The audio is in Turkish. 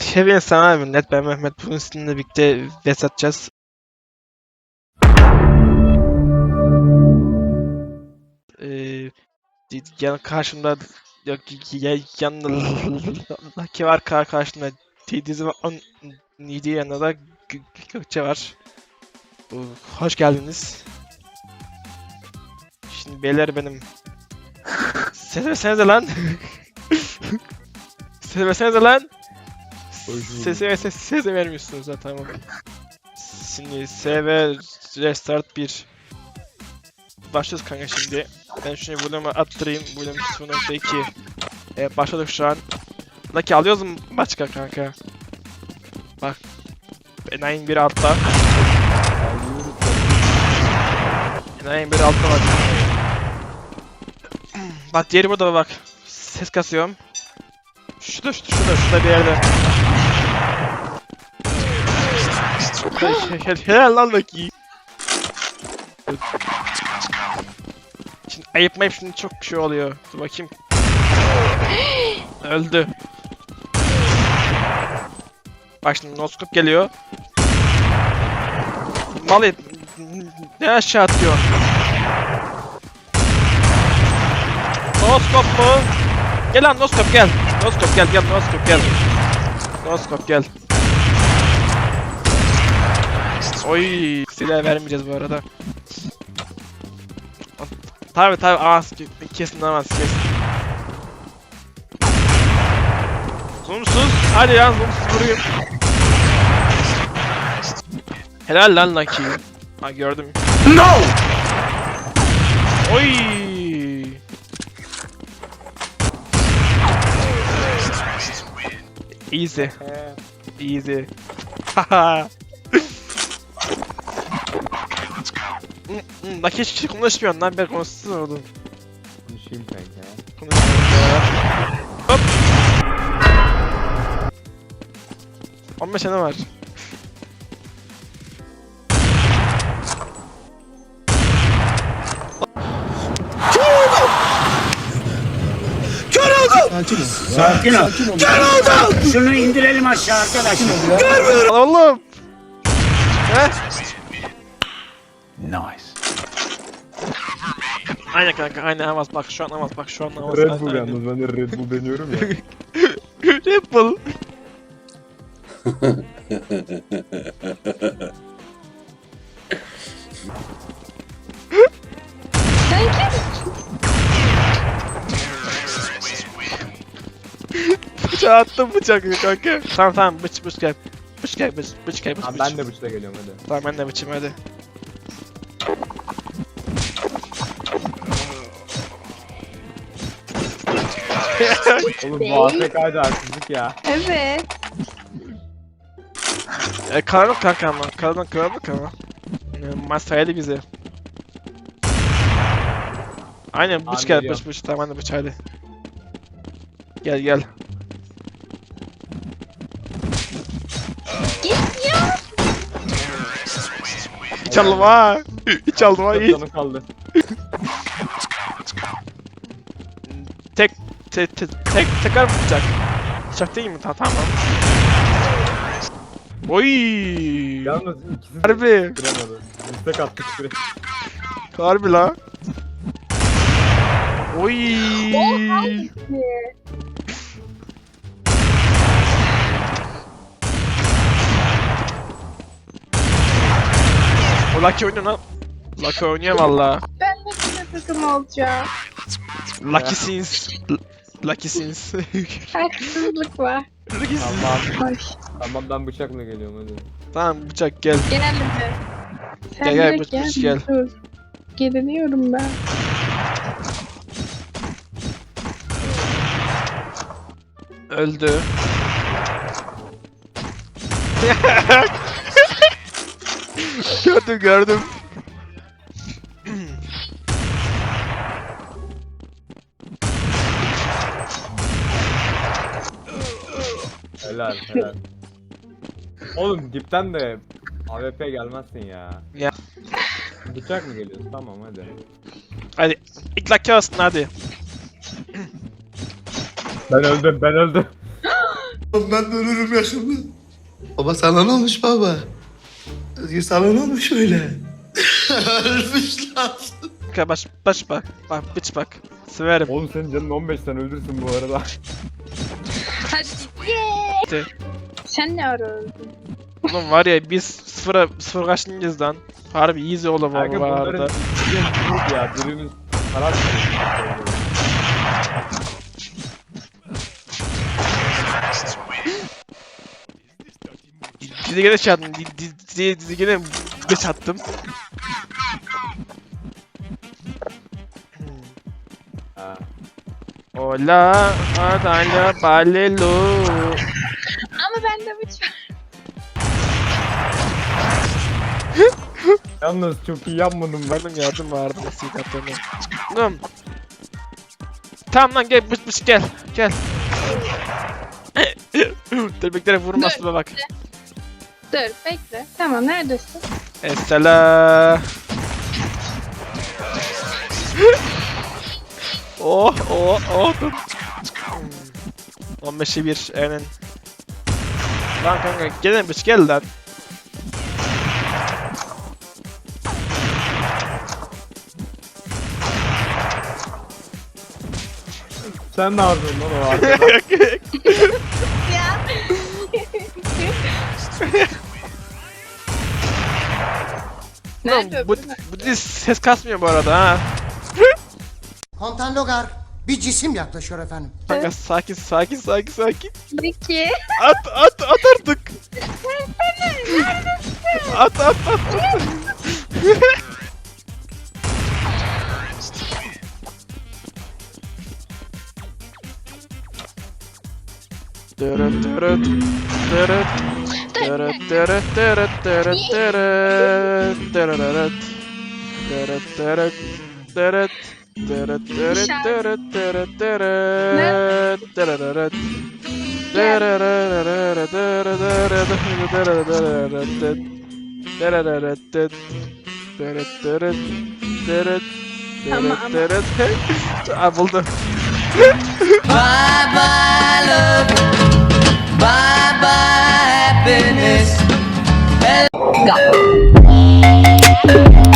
Şevin sana millet ben Mehmet bugün sizinle birlikte vs atacağız. Ee, yan karşımda yok ya, yanındaki var kar karşımda Dizi var Nidi yanında da Gö- Gökçe var. Hoş geldiniz. Şimdi beyler benim Ses versenize lan. Ses versenize lan. Sesi ses, sesi vermiyorsunuz ha tamam. Şimdi SV Restart 1. Başlıyoruz kanka şimdi. Ben şunu volume attırayım. Volume 0.2. Evet başladık şu an. Lucky alıyoruz mu başka kanka? Bak. Enayin biri altta. Enayin biri altta bak. Bak diğeri burada bak. Ses kasıyorum. Şurada şurada şurada bir yerde. Hel- hel- Helal lan Lucky. Şimdi ayıp mayıp şimdi çok bir şey oluyor. Dur bakayım. Öldü. Bak şimdi noskop geliyor. Mal Ne aşağı atıyor? Noskop mu? Gel lan noskop gel. Noskop gel gel noskop gel. Noskop gel. Oy silah vermeyeceğiz bu arada. Tabi tabi az kesin amaz kesin. Zoomsuz hadi ya zoomsuz vurayım. Helal lan Lucky. Ha gördüm. No! Oy. Easy. Easy. Haha. Lucky hiç konuşmuyor lan ben konuşsun oğlum. Konuşayım kanka. Hop. 15 tane var. Sakin ol. Şunu indirelim aşağı arkadaşlar. Lan oğlum. He? Nice. Aynen kanka aynen Amaz bak şu an Amaz bak şu an Amaz. Red Bull yalnız ben de Red Bull deniyorum ya. Red Bull. Sen kimsin? Bıçağı attım bıçak kanka. Tamam tamam bıç bıç gel. Bıç gel bıç bıç gel bıç Abi bıç. ben de bıçla geliyorum hadi. Tamam ben de bıçayım hadi. Oğlum bu AFK'ydı haksızlık ya. Evet. E, karanlık kanka ama. Karanlık karanlık ama. E, Masaydı bize. Aynen bıç gel bıç bıç tamam de bıç hadi. Gel gel. Git ya. İç aldım ha. İç aldım ha. Canım kaldı. Te, te, tek tekrar mı bıçak? Bıçak değil mi? Ta, tamam. Oy! Yalnız ikisi de Harbi. kıramadı. Istek attık sürekli. Harbi la. Oy! O Lucky oynuyor lan. Lucky oynuyor valla. Ben de kime takım olacağım. Lucky Sins. L- Lucky Sins. Haksızlık var. Lucky Sins. Tamam. Hoş. Tamam ben bıçakla geliyorum hadi. Tamam bıçak gel. Genelde de. Sen Gel, gel, direkt bıç- bıç gel. Dur. Geliniyorum ben. Öldü. gördüm gördüm. Helal helal. Oğlum dipten de AWP gelmezsin ya. Ya. Bıçak mı geliyor? Tamam hadi. Hadi ilk olsun hadi. Ben öldüm ben öldüm. Ben de ölürüm yakında. Baba sana ne olmuş baba? Özgür sana ne olmuş öyle? Ölmüş lan. Kanka baş, baş bak. Bak bıç bak. Severim. Oğlum senin canın 15 sen öldürsün bu arada. işte. Sen ne ara öldün? Oğlum var ya biz sıfıra sıfır kaçtınız lan. Harbi easy oğlum abi bu arada. ya birimiz karar Dizgene çattım. Dizgene de çattım. Hola, Adana, Balelo. Yalnız çok iyi yapmadım ben. Benim yardım vardı yıkattığını. Oğlum. Tamam lan gel bıç bıç gel. Gel. Tebrikler vurmasın be bak. Dur bekle. Tamam neredesin? Esselam. oh oh oh. dur. Hmm. 15'e 1 Eren. Lan kanka gelin bıç gel lan. Sen ne yapıyorsun lan o arkada? Ya. Nerede Lan bu, öbürü? bu diz ses kasmıyor bu arada ha. Kontan Logar bir cisim yaklaşıyor efendim. Kanka sakin sakin sakin sakin. İki. At at at artık. at at at. at. Dırıt dırıt dırıt dırıt dırıt dırıt dırıt dırıt dırıt dırıt dırıt dırıt dırıt dırıt dırıt dırıt ama. Aa buldum. Bye bye love, happiness. Go.